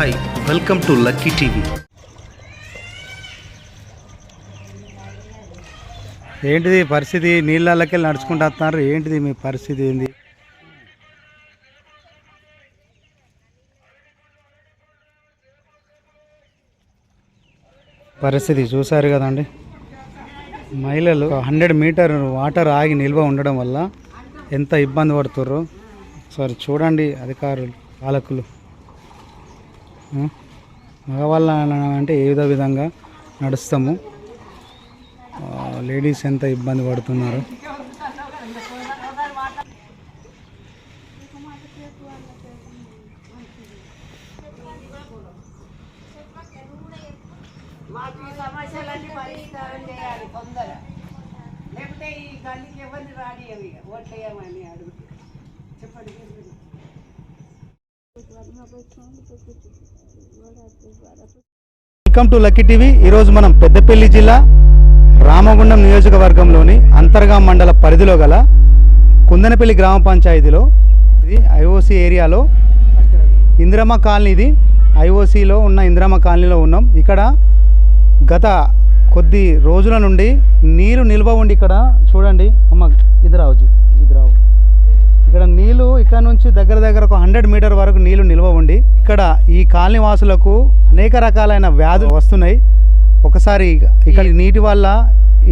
Hi welcome to lucky TV. ఏంటిది పరిస్థితి? నీళ్ళకెళ్ళి నడుచుకుంటూ వస్తున్నారు ఏంటిది మీ పరిస్థితి? ఏంది? పరిస్థితి చూశారు కదండి. మహిళలు హండ్రెడ్ మీటర్ వాటర్ ఆగి నిల్వ ఉండడం వల్ల ఎంత ఇబ్బంది పడుతుర్రో? సరే చూడండి అధికారులు పాలకులు. మగవాళ్ళ అంటే ఏదో విధంగా నడుస్తాము? లేడీస్ ఎంత ఇబ్బంది పడుతున్నారు? లేకపోతే ఈ గల్లీకి ఎవరిని ఓట్లు వేయమని చెప్పండి వెల్కమ్ టు లక్కీ టీవీ ఈరోజు మనం పెద్దపల్లి జిల్లా రామగుండం నియోజకవర్గంలోని అంతర్గా మండల పరిధిలో గల కుందనపల్లి గ్రామ పంచాయతీలో ఇది ఐఓసి ఏరియాలో ఇందిరమ్మ కాలనీ ఇది ఐఓసిలో ఉన్న ఇందిరమ్మ కాలనీలో ఉన్నాం. ఇక్కడ గత కొద్ది రోజుల నుండి నీరు నిల్వ ఉండి ఇక్కడ చూడండి అమ్మ ఇది రావచ్చు ఇది రావు. ఇక్కడ నీళ్ళు ఇక్కడ నుంచి దగ్గర దగ్గర ఒక హండ్రెడ్ మీటర్ వరకు నీళ్ళు నిల్వ ఉండి ఇక్కడ ఈ కాలనీ వాసులకు అనేక రకాలైన వ్యాధులు వస్తున్నాయి. ఒకసారి ఇక్కడ నీటి వల్ల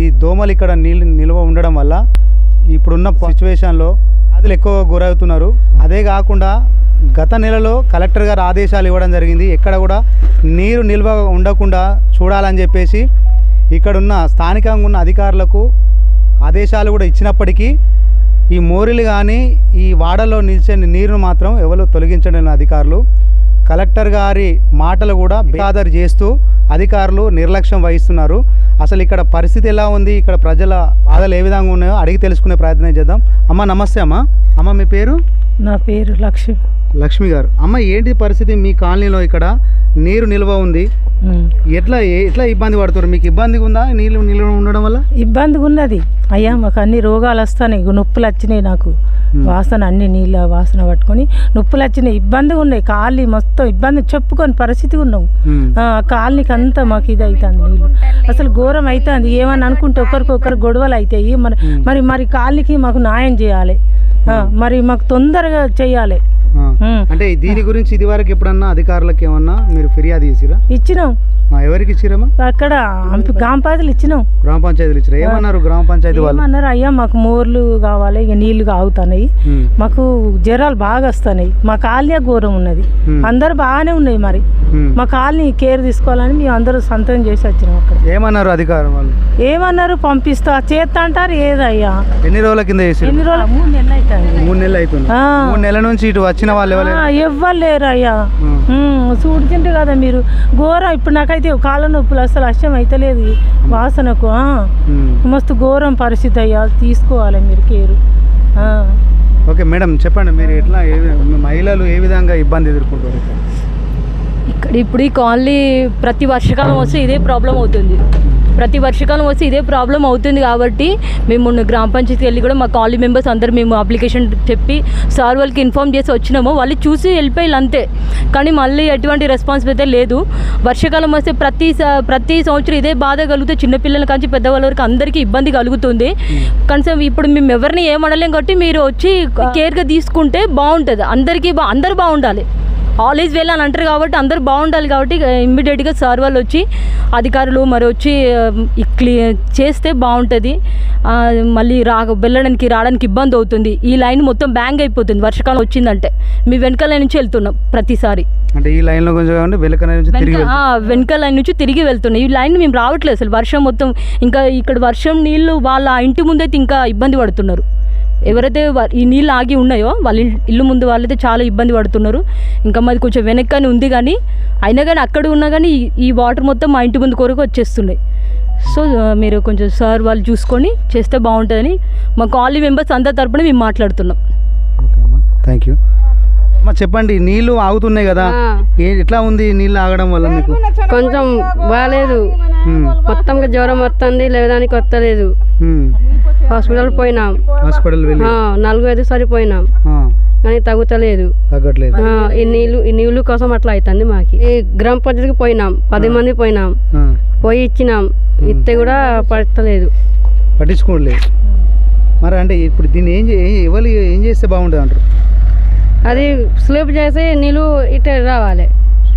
ఈ దోమలు ఇక్కడ నీళ్ళు నిల్వ ఉండడం వల్ల ఇప్పుడున్న సిచ్యువేషన్లో వ్యాధులు ఎక్కువగా గురవుతున్నారు. అదే కాకుండా గత నెలలో కలెక్టర్ గారు ఆదేశాలు ఇవ్వడం జరిగింది. ఎక్కడ కూడా నీరు నిల్వ ఉండకుండా చూడాలని చెప్పేసి ఇక్కడున్న స్థానికంగా ఉన్న అధికారులకు ఆదేశాలు కూడా ఇచ్చినప్పటికీ ఈ మోరీలు కానీ ఈ వాడలో నిలిచే నీరును మాత్రం ఎవరు తొలగించడం అధికారులు. కలెక్టర్ గారి మాటలు కూడా బేఖాదరు చేస్తూ అధికారులు నిర్లక్ష్యం వహిస్తున్నారు. అసలు ఇక్కడ పరిస్థితి ఎలా ఉంది? ఇక్కడ ప్రజల బాధలు ఏ విధంగా ఉన్నాయో అడిగి తెలుసుకునే ప్రయత్నం చేద్దాం. అమ్మ నమస్తే అమ్మ. అమ్మ మీ పేరు? నా పేరు లక్ష్మి. లక్ష్మి గారు. అమ్మ ఏంటి పరిస్థితి? మీ కాలనీలో ఇక్కడ నీరు నిల్వ ఉంది. ఎట్లా ఎట్లా ఇబ్బంది పడుతున్నారు మీకు ఇబ్బందిగా ఉందా? నీళ్ళు నిల్వ ఉండడం వల్ల? ఇబ్బందిగా ఉన్నది. అయ్యా మాకు అన్ని రోగాలు వస్తాయి నొప్పులు వచ్చినాయి నాకు. వాసన అన్ని నీళ్ళ వాసన పట్టుకొని నొప్పులు వచ్చినాయి. ఇబ్బందిగా ఉన్నాయి. కాళ్ళు మొత్తం ఇబ్బంది చెప్పుకొని పరిస్థితి ఉన్నాం. కాలనీకి అంతా మాకు ఇది అవుతుంది నీళ్ళు. అసలు ఘోరం అవుతుంది ఏమని అనుకుంటే ఒకరికొకరు గొడవలు అవుతాయి మరి మరి మరి కాలనీకి మాకు న్యాయం చేయాలి. మరి మాకు తొందరగా చేయాలి. అంటే దీని గురించి ఇది వరకు ఎప్పుడన్నా అధికారులకు ఏమన్నా మీరు ఫిర్యాదు చేసిరా? ఇచ్చినాం. ఎవరికి ఇచ్చిరమ్మా? అక్కడ అంపి గాంపాదులు ఇచ్చినాం. గ్రామ పంచాయతీలు ఇచ్చిరా? ఏమన్నారు గ్రామ పంచాయతీ వాళ్ళు? ఏమన్నారు? అయ్యా మాకు మోర్లు కావాలి ఇక నీళ్ళు ఆగుతున్నాయి. మాకు జ్వరాలు బాగా వస్తున్నాయి మా కాలనీ ఘోరం ఉన్నది. అందరు బాగానే ఉన్నాయి మరి. మా కాలనీ కేర్ తీసుకోవాలని మేము అందరూ సంతకం చేసి వచ్చినాం అక్కడ. ఏమన్నారు అధికారం వాళ్ళు? ఏమన్నారు? పంపిస్తా చేస్తా అంటారు ఏదయ్యా? ఎన్ని రోజుల కింద చేసిరు ఎన్ని రోజులు మూడు నెలలు అవుతుంది మూడు నెలలు అవుతుంది ఆ. మూడు నెలల నుంచి ఇటు వచ్చిన వాళ్ళు ఎవరు ఎవ్వరు లేరు అయ్యా. చూడుతుంటే కదా మీరు ఘోరం ఇప్పుడు నాకైతే కాళ్ళ నొప్పులు అసలు అష్టం అయితలేదు వాసనకు. మస్తు ఘోరం పరిస్థితి అయ్యా తీసుకోవాలి మీరు కేరు ఆ. ఓకే మేడం చెప్పండి మీరు ఎట్లా మహిళలు ఏ విధంగా ఇబ్బంది ఎదుర్కొంటారు ఇక్కడ? ఇక్కడ ఇప్పుడు ఈ కాలనీ ప్రతి వర్షాకాలం వస్తే ఇదే ప్రాబ్లం అవుతుంది ప్రతి వర్షాకాలం వస్తే ఇదే ప్రాబ్లం అవుతుంది కాబట్టి మేము మొన్న గ్రామ పంచాయతీకి వెళ్ళి కూడా మా కాలనీ మెంబర్స్ అందరు మేము అప్లికేషన్ చెప్పి సార్ వాళ్ళకి ఇన్ఫామ్ చేసి వచ్చినాము. వాళ్ళు చూసి వెళ్ళిపోయి అంతే. కానీ మళ్ళీ ఎటువంటి రెస్పాన్సిబిలిటీ లేదు. వర్షాకాలం వస్తే ప్రతి ప్రతి సంవత్సరం ఇదే బాధ కలిగితే చిన్నపిల్లల కాంచి పెద్దవాళ్ళ వరకు అందరికీ ఇబ్బంది కలుగుతుంది. కనీసం ఇప్పుడు మేము ఎవరిని ఏమనలేం కాబట్టి మీరు వచ్చి కేర్గా తీసుకుంటే బాగుంటుంది. అందరికీ బా అందరూ బాగుండాలి. ఆల్ ఈజ్ వెల్ అని అంటారు కాబట్టి అందరూ బాగుండాలి కాబట్టి ఇమ్మీడియట్గా సార్ వాళ్ళు వచ్చి అధికారులు మరి వచ్చి క్లీ చేస్తే బాగుంటుంది. మళ్ళీ రా వెళ్ళడానికి రావడానికి ఇబ్బంది అవుతుంది. ఈ లైన్ మొత్తం బ్యాంగ్ అయిపోతుంది. వర్షాకాలం వచ్చిందంటే మీ వెనకాల నుంచి వెళ్తున్నాం ప్రతిసారి. అంటే ఈ లైన్లో కొంచెం వెనక లైన్ నుంచి తిరిగి వెళ్తున్నాయి ఈ లైన్ మేము రావట్లేదు అసలు. వర్షం మొత్తం ఇంకా ఇక్కడ వర్షం నీళ్ళు వాళ్ళ ఇంటి ముందైతే ఇంకా ఇబ్బంది పడుతున్నారు. ఎవరైతే ఈ నీళ్ళు ఆగి ఉన్నాయో వాళ్ళ ఇల్- ఇల్లు ముందు వాళ్ళైతే చాలా ఇబ్బంది పడుతున్నారు. ఇంకా మాది కొంచెం వెనక్కని ఉంది కానీ అయినా కానీ అక్కడ ఉన్నా కానీ ఈ- ఈ వాటర్ మొత్తం మా ఇంటి ముందు కొరకు వచ్చేస్తున్నాయి. సో మీరు కొంచెం సార్ వాళ్ళు చూసుకొని చేస్తే బాగుంటుందని మా కాలనీ మెంబర్స్ అందరి తరపున మేము మాట్లాడుతున్నాం. ఓకే అమ్మా. థ్యాంక్ యూ అమ్మ చెప్పండి నీళ్ళు ఆగుతున్నాయి కదా. ఎట్లా ఉంది నీళ్ళు ఆగడం వల్ల మీకు? కొంచెం బాగాలేదు. మొత్తంగా జ్వరం వస్తుంది లేదానికి వస్తలేదు. హాస్పిటల్ పోయినాం. హాస్పిటల్ నాలుగు ఐదు సారి పోయినాం ఆ. కానీ తగ్గుతలేదు. తగ్గట్లేదు. ఈ నీళ్ళు ఈ నీళ్ళు కోసం అట్లా అవుతుంది మాకు. ఈ గ్రామ పంచాయతీకి పోయినాం. పది మంది పోయినాం. పోయి ఇచ్చినాం. ఇస్తే కూడా పడతలేదు పట్టించుకోలేదు మరి అంటే ఇప్పుడు దీన్ని ఏం చే- ఏ- ఎవరు ఏం చేస్తే బాగుంటుంది అంటారు? అది స్లోప్ చేసి నీళ్ళు ఇట్లా రావాలి.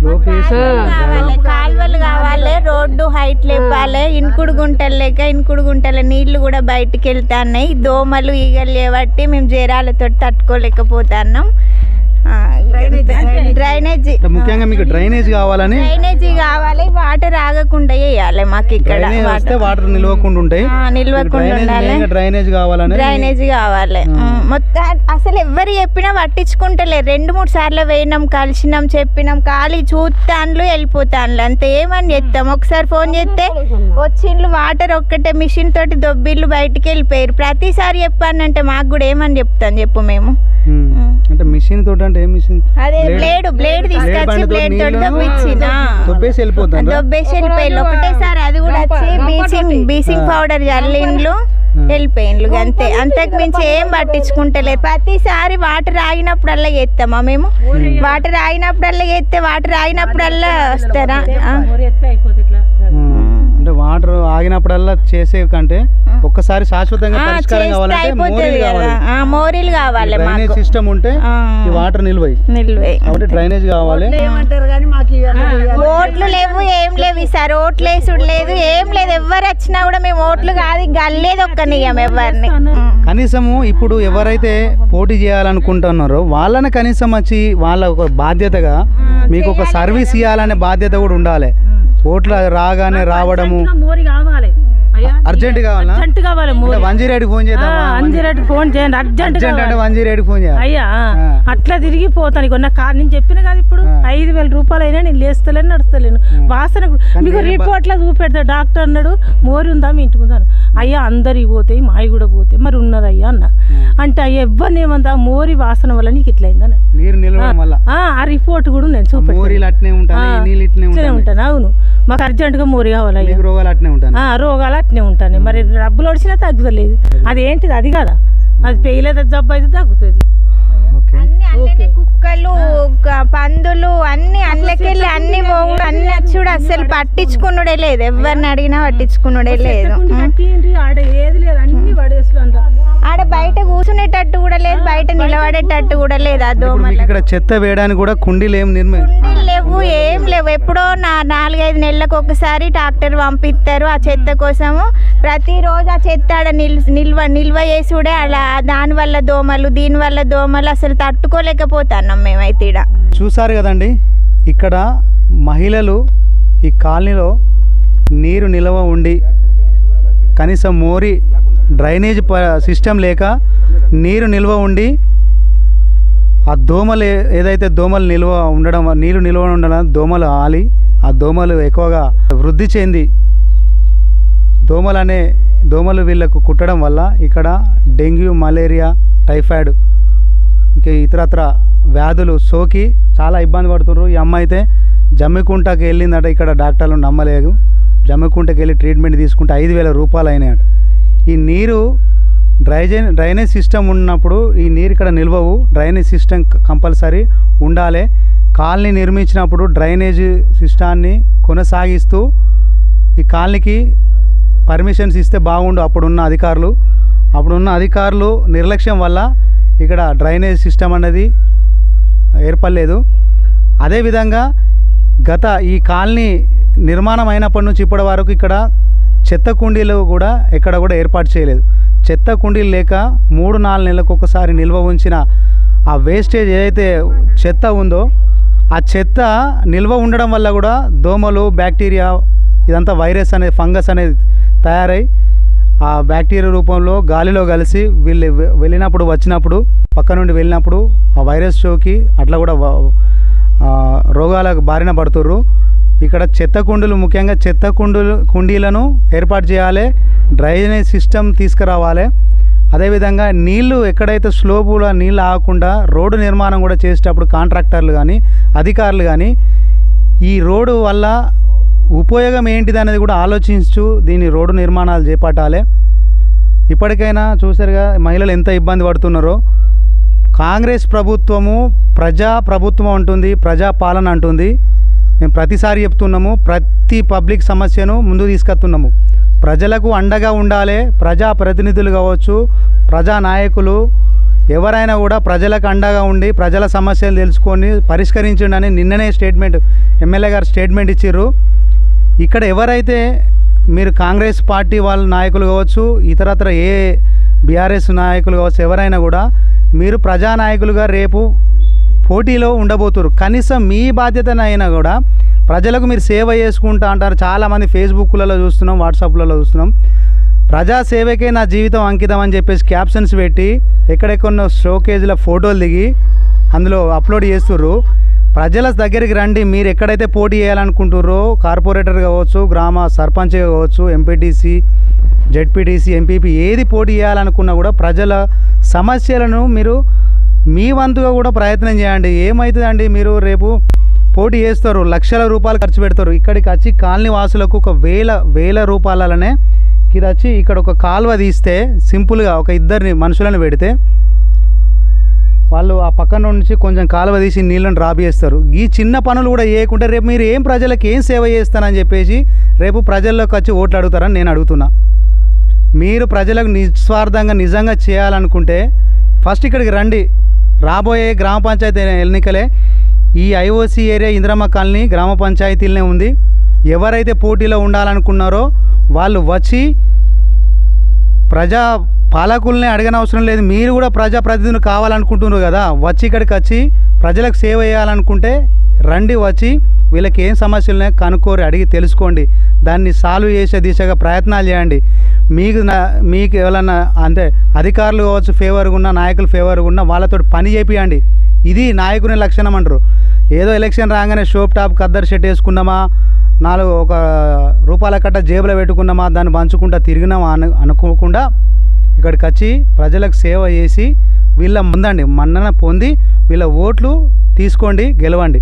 కావాలి కాలువలు కావాలి రోడ్డు హైట్ లేపాలి ఇనుకుడు గుంటలు లేక ఇనుకుడు గుంటల నీళ్ళు కూడా బయటికి వెళ్తున్నాయి దోమలు ఈగలు చేయబట్టి మేము జీరాలతో తట్టుకోలేకపోతున్నాం. డ్రైనేజీ ముఖ్యంగా మీకు డ్రైనేజ్ కావాలని డ్రైనేజీ కావాలి వాటర్ ఆగకుండా వేయాలి మాకు ఇక్కడ వస్తే వాటర్ నిలవకుండా ఉంటాయి. ఆ, నిల్వకుండా డ్రైనేజ్ ఉండాలి. డ్రైనేజ్ కావాలని డ్రైనేజీ కావాలి. మొత్తం అసలు ఎవరు చెప్పినా పట్టించుకుంటలే. రెండు మూడు సార్లు వేయినాం కలిసినాం చెప్పినాం ఖాళీ చూస్తాన్లు వెళ్ళిపోతాన్లు. అంతే ఏమని చెప్తాం? ఒకసారి ఫోన్ చేస్తే వచ్చిండ్లు వాటర్ ఒక్కటే మిషన్ తోటి దొబ్బిళ్ళు బయటికి వెళ్ళిపోయారు. ప్రతిసారి చెప్పానంటే మాకు కూడా ఏమని చెప్తాం చెప్పు మేము. అంటే మిషన్ తోటి అంటే ఏ మిషన్ అదే బ్లేడ్ బ్లేడ్ తీసుకొచ్చి బ్లేడ్ తోటి దొబ్బిచ్చిన. దొబ్బేసి వెళ్ళిపోతాను దొబ్బేసి వెళ్ళిపోయిండ్లు. ఒకటేసారి అది కూడా వచ్చి పౌడర్ చల్లిండ్లు వెళ్ళిపోయిండ్లు అంతే అంతకు మించి ఏం పట్టించుకుంటలేదు. ప్రతిసారి వాటర్ ఆగినప్పుడల్లా చేస్తామా మేము? వాటర్ ఆగినప్పుడల్లా చేస్తే వాటర్ ఆగినప్పుడల్లా వస్తారా? అంటే వాటర్ ఆగినప్పుడల్లా చేసే కంటే ఒక్కసారి శాశ్వతంగా పరిష్కారం కావాలంటే మోరీలు కావాలి. ఆ, మోరీలు కావాలి డ్రైనేజ్ సిస్టమ్ ఉంటే. ఈ వాటర్ నిల్వయి నిల్వే. కాబట్టి డ్రైనేజ్ కావాలి. ఓట్లు లేవు ఏం లేవు ఈసారి. ఓట్లు వేసుడు లేదు ఏం లేదు. ఎవరు వచ్చినా కూడా మేము ఓట్లు కాదు గల్లేదు ఒక్క నియం ఎవరిని. కనీసము ఇప్పుడు ఎవరైతే పోటీ చేయాలనుకుంటున్నారో వాళ్ళని కనీసం వచ్చి వాళ్ళ ఒక బాధ్యతగా మీకు ఒక సర్వీస్ ఇవ్వాలనే బాధ్యత కూడా ఉండాలి. ఓట్లు రాగానే రావడము. మోరి కావాలి. అయ్యా అర్జెంట్ కావాలా? అర్జెంట్ కావాలి వన్ జీరో ఎయిట్ ఫోన్ చేద్దాం అంజిరెడ్డి ఫోన్ చేయండి అర్జెంట్ అంటే వన్ జీరో ఎయిట్ ఫోన్ చేయాలి. అయ్యా. అట్లా తిరిగిపోతాను. ఇక నా కార్ నేను చెప్పిన కదా ఇప్పుడు. ఐదు వేల రూపాయలు అయినా నేను లేస్తలేను నడుస్తలేను. వాసన కూడా- మీకు రిపోర్ట్లో చూపెడతా. డాక్టర్ అన్నాడు మోరి ఉందా మీ ఇంటి ముందు. అయ్యా అందరికి పోతాయి మావి కూడా పోతాయి మరి ఉన్నది అయ్యా అన్న అంటే అయ్యా ఏమందా? మోరి వాసన వల్ల నీకు ఇట్లా అయింది అన్నాడు. నీరు నిల్వడం వల్ల. ఆ, రిపోర్ట్ కూడా నేను ఉంటాయి ఉంటాను అవును. మాకు అర్జెంటుగా మోరి కావాలి రోగాలు అట్నే ఉంటాయి ఆ, రోగాలు అట్నే ఉంటాను. మరి డబ్బులు వచ్చినా తగ్గుతలేదు. అదేంటిది అది కదా? అది పెయ్యలేదు జబ్బు అయితే తగ్గుతుంది. అన్ని అల్లనే కుక్కలు పందులు అన్ని అల్లకెళ్ళి అన్ని పోవుడు అన్ని వచ్చుడు అసలు పట్టించుకునుడే లేదు. ఎవరిని అడిగినా పట్టించుకునుడే లేదు. ఏది లేదు. అన్ని నిలబడేటట్టు కూడా లేదు ఆ దోమల ఇక్కడ చెత్త వేయడానికి కూడా కుండీలు ఏం నిర్మ కుండీలు లేవు ఏం లేవు. ఎప్పుడో నా నాలుగైదు నెలలకు ఒకసారి ట్రాక్టర్ పంపిస్తారు ఆ చెత్త కోసము. ప్రతిరోజు ఆ చెత్త ఆడ నిల్ నిల్వ నిల్వ చేసుడే అలా దాని వల్ల దోమలు దీని వల్ల దోమలు అసలు తట్టుకోలేకపోతున్నాం మేమైతే ఈడ. చూసారు కదండి ఇక్కడ మహిళలు ఈ కాలనీలో నీరు నిల్వ ఉండి కనీసం మోరి డ్రైనేజ్ ప సిస్టమ్ లేక నీరు నిల్వ ఉండి ఆ దోమలు ఏదైతే దోమలు నిల్వ ఉండడం నీళ్ళు నిల్వ ఉండడం దోమలు ఆలి ఆ దోమలు ఎక్కువగా వృద్ధి చెంది దోమలు అనే దోమలు వీళ్ళకు కుట్టడం వల్ల ఇక్కడ డెంగ్యూ మలేరియా టైఫాయిడ్ ఇంకా ఇతరత్ర వ్యాధులు సోకి చాలా ఇబ్బంది పడుతున్నారు ఈ అమ్మ అయితే జమ్మికుంటకి వెళ్ళిందట ఇక్కడ డాక్టర్లు నమ్మలేదు. జమ్మికుంటకి వెళ్ళి ట్రీట్మెంట్ తీసుకుంటే ఐదు వేల రూపాయలు అయినాయట. ఈ నీరు డ్రైజే డ్రైనేజ్ సిస్టమ్ ఉన్నప్పుడు ఈ నీరు ఇక్కడ నిల్వవు. డ్రైనేజ్ సిస్టమ్ కంపల్సరీ ఉండాలి. కాలనీ నిర్మించినప్పుడు డ్రైనేజ్ సిస్టాన్ని కొనసాగిస్తూ ఈ కాలనీకి పర్మిషన్స్ ఇస్తే బాగుండు. అప్పుడున్న అధికారులు అప్పుడున్న అధికారులు నిర్లక్ష్యం వల్ల ఇక్కడ డ్రైనేజ్ సిస్టమ్ అనేది ఏర్పడలేదు. అదేవిధంగా గత ఈ కాలనీ నిర్మాణం అయినప్పటి నుంచి ఇప్పటి వరకు ఇక్కడ చెత్త కుండీలు కూడా ఎక్కడ కూడా ఏర్పాటు చేయలేదు. చెత్త కుండీలు లేక మూడు నాలుగు నెలలకు ఒకసారి నిల్వ ఉంచిన ఆ వేస్టేజ్ ఏదైతే చెత్త ఉందో ఆ చెత్త నిల్వ ఉండడం వల్ల కూడా దోమలు బ్యాక్టీరియా ఇదంతా వైరస్ అనేది ఫంగస్ అనేది తయారై ఆ బ్యాక్టీరియా రూపంలో గాలిలో కలిసి వీళ్ళు వెళ్ళినప్పుడు వచ్చినప్పుడు పక్క నుండి వెళ్ళినప్పుడు ఆ వైరస్ షోకి అట్లా కూడా రోగాలకు బారిన పడుతుర్రు. ఇక్కడ చెత్త కుండీలు ముఖ్యంగా చెత్త కుండీలు కుండీలను ఏర్పాటు చేయాలి డ్రైనేజ్ సిస్టమ్ తీసుకురావాలి. అదేవిధంగా నీళ్ళు ఎక్కడైతే స్లోపులో నీళ్ళు ఆగకుండా రోడ్డు నిర్మాణం కూడా చేసేటప్పుడు కాంట్రాక్టర్లు కానీ అధికారులు కానీ ఈ రోడ్డు వల్ల ఉపయోగం ఏంటిది అనేది కూడా ఆలోచించు దీని రోడ్డు నిర్మాణాలు చేపట్టాలి. ఇప్పటికైనా చూసారుగా మహిళలు ఎంత ఇబ్బంది పడుతున్నారో. కాంగ్రెస్ ప్రభుత్వము ప్రజా ప్రభుత్వం అంటుంది ప్రజా పాలన అంటుంది. మేము ప్రతిసారి చెప్తున్నాము ప్రతి పబ్లిక్ సమస్యను ముందు తీసుకొస్తున్నాము. ప్రజలకు అండగా ఉండాలి ప్రజా ప్రతినిధులు కావచ్చు ప్రజా నాయకులు ఎవరైనా కూడా ప్రజలకు అండగా ఉండి ప్రజల సమస్యలు తెలుసుకొని పరిష్కరించండి అని నిన్ననే స్టేట్మెంట్ ఎమ్మెల్యే గారు స్టేట్మెంట్ ఇచ్చిర్రు. ఇక్కడ ఎవరైతే మీరు కాంగ్రెస్ పార్టీ వాళ్ళ నాయకులు కావచ్చు ఇతరత్ర ఏ బీఆర్ఎస్ నాయకులు కావచ్చు ఎవరైనా కూడా మీరు ప్రజానాయకులుగా రేపు పోటీలో ఉండబోతున్నారు కనీసం మీ బాధ్యతనైనా కూడా ప్రజలకు మీరు సేవ చేసుకుంటా అంటారు. చాలామంది ఫేస్బుక్లలో చూస్తున్నాం వాట్సాప్లలో చూస్తున్నాం. ప్రజా సేవకే నా జీవితం అంకితం అని చెప్పేసి క్యాప్షన్స్ పెట్టి ఎక్కడెక్కడో షోకేజ్ల ఫోటోలు దిగి అందులో అప్లోడ్ చేస్తుర్రు. ప్రజల దగ్గరికి రండి. మీరు ఎక్కడైతే పోటీ చేయాలనుకుంటుర్రో కార్పొరేటర్ కావచ్చు గ్రామ సర్పంచ్ కావచ్చు ఎంపీటీసీ జెడ్పీటీసీ ఎంపీపీ ఏది పోటీ చేయాలనుకున్నా కూడా ప్రజల సమస్యలను మీరు మీ వంతుగా కూడా ప్రయత్నం చేయండి. ఏమవుతుందండి మీరు రేపు పోటీ చేస్తారు. లక్షల రూపాయలు ఖర్చు పెడతారు. ఇక్కడికి వచ్చి కాలనీ వాసులకు ఒక వేల వేల రూపాయలనే ఇది వచ్చి ఇక్కడ ఒక కాలువ తీస్తే సింపుల్గా ఒక ఇద్దరిని మనుషులను పెడితే వాళ్ళు ఆ పక్కన నుంచి కొంచెం కాలువ తీసి నీళ్ళని రాబేస్తారు ఈ చిన్న పనులు కూడా చేయకుంటే రేపు మీరు ఏం ప్రజలకు ఏం సేవ చేస్తానని చెప్పేసి రేపు ప్రజల్లోకి వచ్చి ఓట్లు అడుగుతారని నేను అడుగుతున్నా. మీరు ప్రజలకు నిస్వార్థంగా నిజంగా చేయాలనుకుంటే ఫస్ట్ ఇక్కడికి రండి. రాబోయే గ్రామ పంచాయతీ ఎన్నికలే ఈ ఐఓసి ఏరియా ఇందిరమ్మ కాలనీ గ్రామ పంచాయతీలనే ఉంది. ఎవరైతే పోటీలో ఉండాలనుకున్నారో వాళ్ళు వచ్చి ప్రజా పాలకుల్ని అడగనవసరం లేదు. మీరు కూడా ప్రజా ప్రతినిధులు కావాలనుకుంటున్నారు కదా. వచ్చి ఇక్కడికి వచ్చి ప్రజలకు సేవ చేయాలనుకుంటే రండి వచ్చి వీళ్ళకి ఏం సమస్యలు కనుక్కోరు అడిగి తెలుసుకోండి. దాన్ని సాల్వ్ చేసే దిశగా ప్రయత్నాలు చేయండి. మీకు మీకు ఎవరన్నా అంటే అధికారులు కావచ్చు ఫేవర్గా ఉన్న నాయకులు ఫేవర్గా ఉన్న వాళ్ళతో పని చేపియండి. ఇది నాయకుని లక్షణం అంటారు. ఏదో ఎలక్షన్ రాగానే షోప్ టాప్ కద్దరు షర్ట్ వేసుకున్నామా నాలుగు ఒక రూపాయల కట్ట జేబులో పెట్టుకున్నామా దాన్ని పంచుకుంటా తిరిగినామా అను అనుకోకుండా ఇక్కడికి వచ్చి ప్రజలకు సేవ చేసి వీళ్ళ ముందండి మన్నన పొంది వీళ్ళ ఓట్లు తీసుకోండి గెలవండి.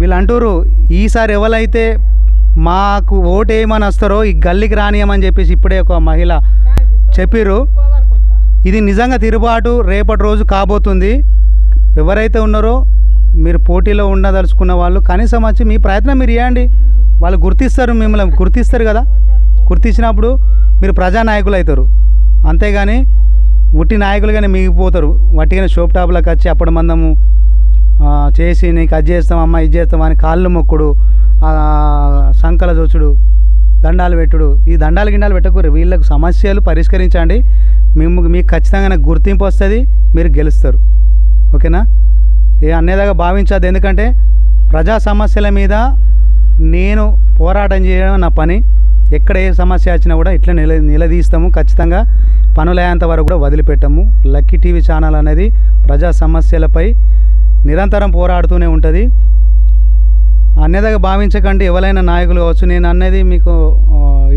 వీళ్ళు అంటారు ఈసారి ఎవరైతే మాకు ఓటు వేయమని వస్తారో ఈ గల్లీకి రానియమని చెప్పేసి ఇప్పుడే ఒక మహిళ చెప్పిర్రు. ఇది నిజంగా తిరుగుబాటు రేపటి రోజు కాబోతుంది. ఎవరైతే ఉన్నారో మీరు పోటీలో ఉండదలుచుకున్న వాళ్ళు కనీసం వచ్చి మీ ప్రయత్నం మీరు చేయండి. వాళ్ళు గుర్తిస్తారు మిమ్మల్ని గుర్తిస్తారు కదా? గుర్తించినప్పుడు మీరు ప్రజానాయకులు అవుతారు. అంతేగాని ఉట్టి నాయకులుగానే మిగిలిపోతారు. వట్టిగానే షోప్ టాప్లకు వచ్చి అప్పటి మందము చేసి నీకు అది చేస్తాం అమ్మ ఇది చేస్తాం అని కాళ్ళు మొక్కుడు సంకల చూచుడు దండాలు పెట్టుడు. ఈ దండాలు గిండాలు పెట్టకూడదు. వీళ్ళకు సమస్యలు పరిష్కరించండి. మేము మీకు ఖచ్చితంగా గుర్తింపు వస్తుంది మీరు గెలుస్తారు. ఓకేనా? ఏ అనేదాకా భావించదు ఎందుకంటే ప్రజా సమస్యల మీద నేను పోరాటం చేయడం నా పని. ఎక్కడ ఏ సమస్య వచ్చినా కూడా ఇట్లా నిల నిలదీస్తాము. ఖచ్చితంగా పనులయ్యేంత వరకు కూడా వదిలిపెట్టము. లక్కీ టీవీ ఛానల్ అనేది ప్రజా సమస్యలపై నిరంతరం పోరాడుతూనే ఉంటుంది. అన్యదాగా భావించకండి. ఎవరైనా నాయకులు కావచ్చు నేను అనేది మీకు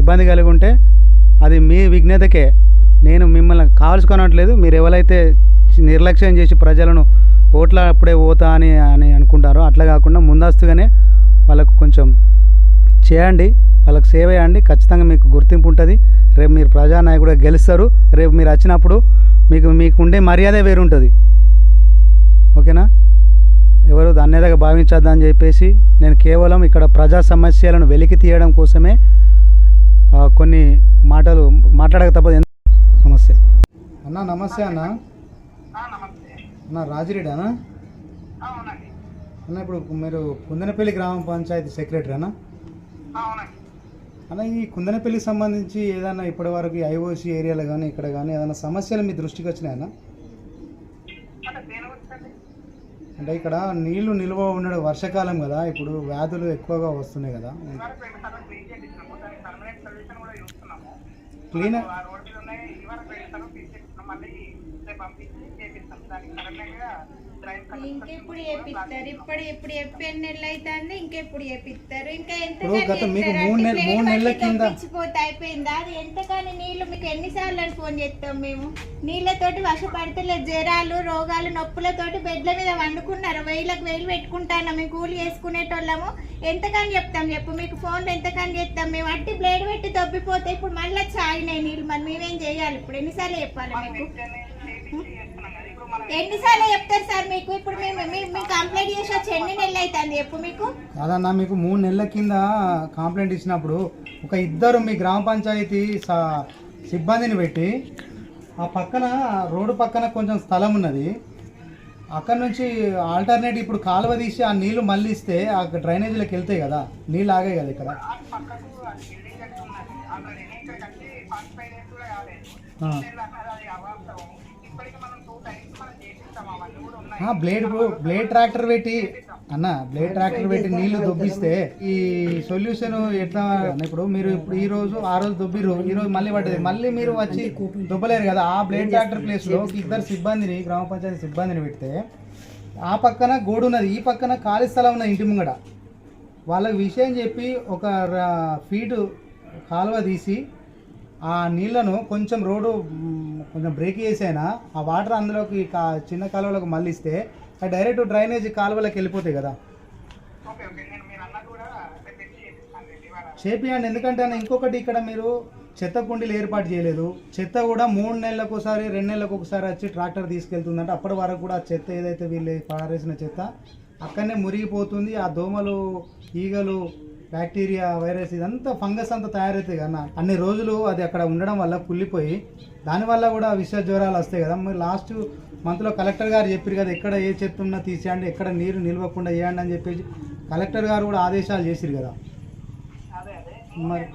ఇబ్బంది కలిగి ఉంటే అది మీ విజ్ఞతకే. నేను మిమ్మల్ని కావాల్సుకునట్లేదు మీరు ఎవరైతే నిర్లక్ష్యం చేసి ప్రజలను ఓట్ల అప్పుడే పోతా అని అని అనుకుంటారు అట్లా కాకుండా ముందస్తుగానే వాళ్ళకు కొంచెం చేయండి వాళ్ళకి సేవ చేయండి ఖచ్చితంగా మీకు గుర్తింపు ఉంటుంది. రేపు మీరు ప్రజానాయకుడిగా గెలుస్తారు రేపు మీరు వచ్చినప్పుడు మీకు మీకు ఉండే మర్యాద వేరుంటుంది. ఓకేనా? ఎవరు అన్నేదాకా భావించొద్దని చెప్పేసి నేను కేవలం ఇక్కడ ప్రజా సమస్యలను వెలికి తీయడం కోసమే కొన్ని మాటలు మాట్లాడక తప్పదు. నమస్తే. అన్న నమస్తే అన్న. అన్న రాజిరెడ్డి అన్న అన్న ఇప్పుడు మీరు కుందనపల్లి గ్రామ పంచాయతీ సెక్రటరీ అన్న అన్న ఈ కుందనపల్లికి సంబంధించి ఏదైనా ఇప్పటి వరకు ఐఓసి ఏరియాలో కానీ ఇక్కడ కానీ ఏదైనా సమస్యలు మీ దృష్టికి వచ్చినాయన్నా? అంటే ఇక్కడ నీళ్ళు నిల్వ ఉండడం వర్షాకాలం కదా ఇప్పుడు వ్యాధులు ఎక్కువగా వస్తున్నాయి కదా. క్లీన్ ఇంకెప్పుడు చేపిస్తారు? ఇప్పుడు ఇప్పుడు చెప్పి ఎన్ని నెలలు అవుతుంది ఇంకెప్పుడు చేపిస్తారు? ఇంకా ఎంత పిచ్చిపోతే అయిపోయిందా? అది ఎంత కానీ నీళ్ళు మీకు ఎన్నిసార్లు అని ఫోన్ చేస్తాం మేము? నీళ్ళతోటి వర్షపడితే జ్వరాలు రోగాలు నొప్పులతోటి బెడ్ల మీద వండుకున్నారు. వేలకు వేలు పెట్టుకుంటాను మేము కూలి చేసుకునేటోళ్ళము. ఎంతకని చెప్తాం చెప్పు మీకు ఫోన్లో ఎంతకని చెప్తాం మేము? అట్టి బ్లేడ్ పెట్టి తప్పిపోతే ఇప్పుడు మళ్ళీ చాయినాయి నీళ్ళు. మరి మేమేం చేయాలి ఇప్పుడు? ఎన్నిసార్లు చెప్పాలి మీకు? ఎన్నిసార్లు చెప్తారు సార్ మీకు? ఇప్పుడు మేము మీ- మీ కంప్లైంట్ చేసి వచ్చి ఎన్ని నెలలు అవుతుంది చెప్పు మీకు? కాదన్నా మీకు మూడు నెలల కింద కంప్లైంట్ ఇచ్చినప్పుడు ఒక ఇద్దరు మీ గ్రామ పంచాయతీ స- సిబ్బందిని పెట్టి ఆ పక్కన రోడ్డు పక్కన కొంచెం స్థలం ఉన్నది. అక్కడ నుంచి ఆల్టర్నేట్ ఇప్పుడు కాలువ తీసి ఆ నీళ్ళు మళ్ళిస్తే ఆ డ్రైనేజీలోకి వెళ్తాయి కదా. నీళ్ళు ఆగాయి కదా ఇక్కడ. ఆ. బ్లేడ్ బ్లేడ్ ట్రాక్టర్ పెట్టి అన్న బ్లేడ్ ట్రాక్టర్ పెట్టి నీళ్ళు దొబ్బిస్తే ఈ సొల్యూషన్ ఎట్లా ఇప్పుడు మీరు ఇప్పుడు ఈ రోజు ఆ రోజు దొబ్బిరు ఈ రోజు మళ్ళీ పడ్డది. మళ్ళీ మీరు వచ్చి దొబ్బలేరు కదా ఆ బ్లేడ్ ట్రాక్టర్ ప్లేస్లో ఇద్దరు సిబ్బందిని గ్రామ పంచాయతీ సిబ్బందిని పెడితే ఆ పక్కన గోడు ఉన్నది ఈ పక్కన ఖాళీ స్థలం ఉన్నది ఇంటి ముంగడ వాళ్ళకి విషయం చెప్పి ఒక ఫీటు కాలువ తీసి ఆ నీళ్ళను కొంచెం రోడ్డు కొంచెం బ్రేక్ చేసైనా ఆ వాటర్ అందులోకి కా- చిన్న కాలువలకు మళ్ళిస్తే అది డైరెక్ట్ డ్రైనేజ్ కాలువలకు వెళ్ళిపోతాయి కదా. చేపియండి. ఎందుకంటే అన్న ఇంకొకటి ఇక్కడ మీరు చెత్త కుండీలు ఏర్పాటు చేయలేదు. చెత్త కూడా మూడు నెలలకు ఒకసారి రెండు నెలలకు ఒకసారి వచ్చి ట్రాక్టర్ తీసుకెళ్తుందంటే. అప్పటి వరకు కూడా ఆ చెత్త ఏదైతే వీళ్ళు పారేసిన చెత్త అక్కడనే మురిగిపోతుంది. ఆ దోమలు ఈగలు బ్యాక్టీరియా వైరస్ ఇదంతా ఫంగస్ అంతా తయారవుతాయి కదా అన్ని రోజులు అది అక్కడ ఉండడం వల్ల కుళ్ళిపోయి దానివల్ల కూడా విష జ్వరాలు వస్తాయి కదా. మరి లాస్ట్ మంత్లో కలెక్టర్ గారు చెప్పారు కదా ఎక్కడ ఏ చెత్త ఉన్నా తీసేయండి ఎక్కడ నీరు నిల్వకుండా చేయండి అని చెప్పేసి కలెక్టర్ గారు కూడా ఆదేశాలు చేసిరు కదా. మరి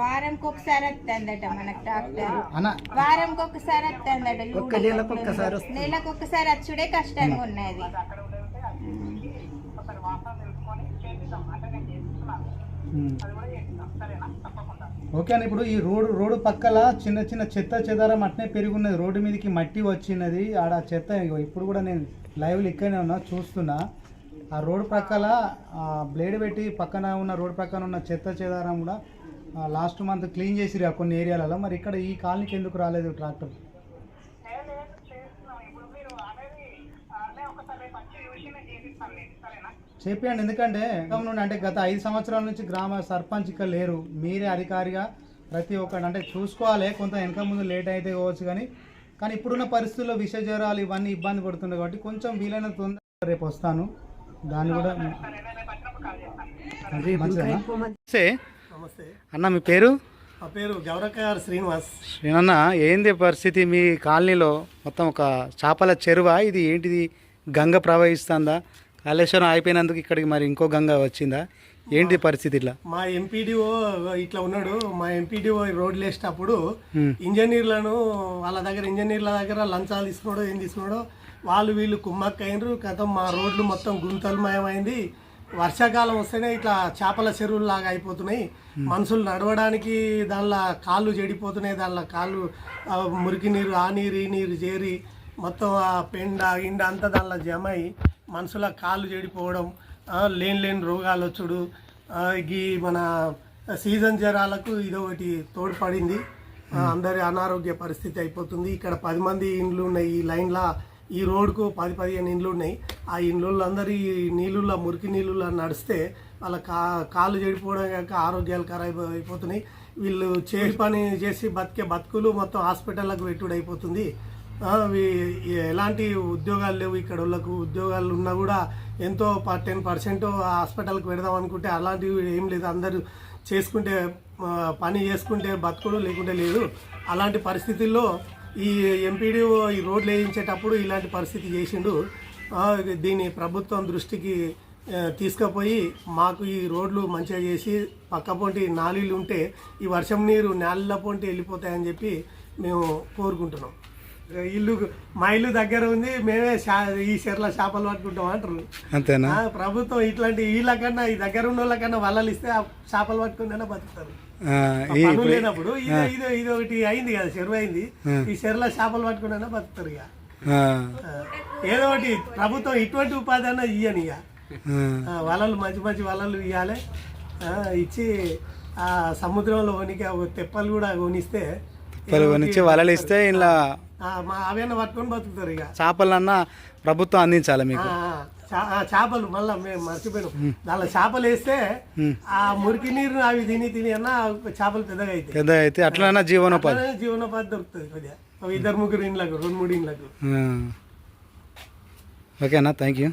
వారంకి ఒకసారి వస్తుందట మనకు డాక్టర్. వారంకి ఒకసారి వస్తుందట నెలకు ఒక్కసారి నెలకు ఒకసారి వచ్చుడే కష్టంగా ఉన్నది. ఓకే అన్న ఇప్పుడు ఈ రోడ్డు రోడ్డు పక్కల చిన్న చిన్న చెత్త చెదారం అట్నే పెరుగున్నది. రోడ్డు మీదకి మట్టి వచ్చినది ఆడ చెత్త ఇప్పుడు కూడా నేను లైవ్లో ఇక్కడనే ఉన్నా చూస్తున్నా. ఆ రోడ్డు పక్కల బ్లేడ్ పెట్టి పక్కన ఉన్న రోడ్డు పక్కన ఉన్న చెత్త చెదారం కూడా లాస్ట్ మంత్ క్లీన్ చేసిరు ఆ కొన్ని ఏరియాలలో. మరి ఇక్కడ ఈ కాలనీకి ఎందుకు రాలేదు ట్రాక్టర్? చెప్పండి ఎందుకంటే గతం నుండి అంటే గత ఐదు సంవత్సరాల నుంచి గ్రామ సర్పంచ్ ఇక్కడ లేరు. మీరే అధికారిగా ప్రతి ఒక్కటి అంటే చూసుకోవాలి కొంత వెనక ముందు లేట్ అయితే కావచ్చు కానీ కానీ ఇప్పుడున్న పరిస్థితుల్లో విష జ్వరాలు ఇవన్నీ ఇబ్బంది పడుతున్నాయి కాబట్టి కొంచెం వీలైన తొందర రేపు వస్తాను. దాన్ని కూడా మంచిదేనా? నమస్తే. అన్న మీ పేరు? మా పేరు గౌరక్క గారు శ్రీనివాస్. శ్రీనన్న ఏంది పరిస్థితి మీ కాలనీలో? మొత్తం ఒక చేపల చెరువ? ఇది ఏంటిది? గంగ ప్రవహిస్తుందా? కాళేశ్వరం అయిపోయినందుకు ఇక్కడికి మరి ఇంకో గంగ వచ్చిందా? ఏంటి పరిస్థితి ఇట్లా? మా ఎంపీడీఓ ఇట్లా ఉన్నాడు. మా ఎంపీడీఓ రోడ్లు వేసేటప్పుడు ఇంజనీర్లను వాళ్ళ దగ్గర ఇంజనీర్ల దగ్గర లంచాలు తీసుకున్నాడో ఏం తీసుకున్నాడో వాళ్ళు వీళ్ళు కుమ్మక్క అయినరు కథం మా రోడ్లు మొత్తం గుంతలమయమైంది. వర్షాకాలం వస్తేనే ఇట్లా చేపల చెరువులు లాగా అయిపోతున్నాయి మనుషులు నడవడానికి దానిలో కాళ్ళు చెడిపోతున్నాయి దానిలో కాళ్ళు మురికి నీరు ఆ నీరు ఈ నీరు చేరి మొత్తం ఆ పెండ ఇండ అంతా దానిలో జమ అయి మనుషుల కాళ్ళు చెడిపోవడం లేని లేని రోగాలు వచ్చుడు. ఈ మన సీజన్ జ్వరాలకు ఇదొకటి తోడ్పడింది. అందరి అనారోగ్య పరిస్థితి అయిపోతుంది. ఇక్కడ పది మంది ఇండ్లు ఉన్నాయి. ఈ లైన్లో ఈ రోడ్కు పది పదిహేను ఇండ్లు ఉన్నాయి. ఆ ఇండ్లు అందరూ ఈ మురికి నీళ్ళుల్లో నడిస్తే వాళ్ళ కా కాళ్ళు చెడిపోవడం కాక ఆరోగ్యాలు ఖరాబ్ అయిపోతున్నాయి. వీళ్ళు చేసి పని చేసి బతికే బతుకులు మొత్తం హాస్పిటల్లకు పెట్టుడు అయిపోతుంది. ఎలాంటి ఉద్యోగాలు లేవు ఇక్కడ వాళ్ళకు ఉద్యోగాలు ఉన్నా కూడా ఎంతో టెన్ పర్సెంట్ హాస్పిటల్కి పెడదాం అనుకుంటే అలాంటివి ఏం లేదు. అందరూ చేసుకుంటే పని చేసుకుంటే బతుకుడు లేకుంటే లేదు. అలాంటి పరిస్థితుల్లో ఈ ఎంపీడీఓ ఈ రోడ్లు వేయించేటప్పుడు ఇలాంటి పరిస్థితి చేసిండు. దీన్ని ప్రభుత్వం దృష్టికి తీసుకుపోయి మాకు ఈ రోడ్లు మంచిగా చేసి పక్క పొంటి నాలీలు ఉంటే ఈ వర్షం నీరు నేల పొంటి వెళ్ళిపోతాయని చెప్పి మేము కోరుకుంటున్నాం. ఇల్లు మా ఇల్లు దగ్గర ఉంది మేమే ఈ చెర్ల చేపలు పట్టుకుంటాం అంటారు అంతేనా? ప్రభుత్వం ఇట్లాంటి వీళ్ళకన్నా ఈ దగ్గర ఉన్న వాళ్ళకన్నా వలలు ఇస్తే చేపలు పట్టుకుని బతుకుతారు. లేనప్పుడు ఇది ఇది ఇది ఒకటి అయింది కదా చెరువు అయింది. ఈ చెరువులో చేపలు పట్టుకున్నా బతుకుతారు ఇక. ఏదో ఒకటి ప్రభుత్వం ఇటువంటి ఉపాధి అన్న ఇయ్యని ఇక. వలలు మంచి మంచి వలలు ఇవ్వాలి ఇచ్చి ఆ సముద్రంలో వనికి ఒక తెప్పలు కూడా కొనిస్తే నుంచి వలలు ఇస్తే ఇలా అవన్నీ పట్టుకొని బతుకుతారు ఇక. చేపలన్నా ప్రభుత్వం అందించాలి మీకు? చేపలు మళ్ళా మేము మర్చిపోయినాం. దానిలో చేపలు వేస్తే ఆ మురికి నీరు అవి తిని తిని అన్న చేపలు పెద్దగా అవుతాయి పెద్ద అయితే అట్లనే జీవనోపాధి జీవనోపాధి దొరుకుతుంది కొద్దిగా. ఇద్దరు ముగ్గురు ఇండ్లకు రెండు మూడు ఇండ్లకు. ఓకేనా థ్యాంక్ యూ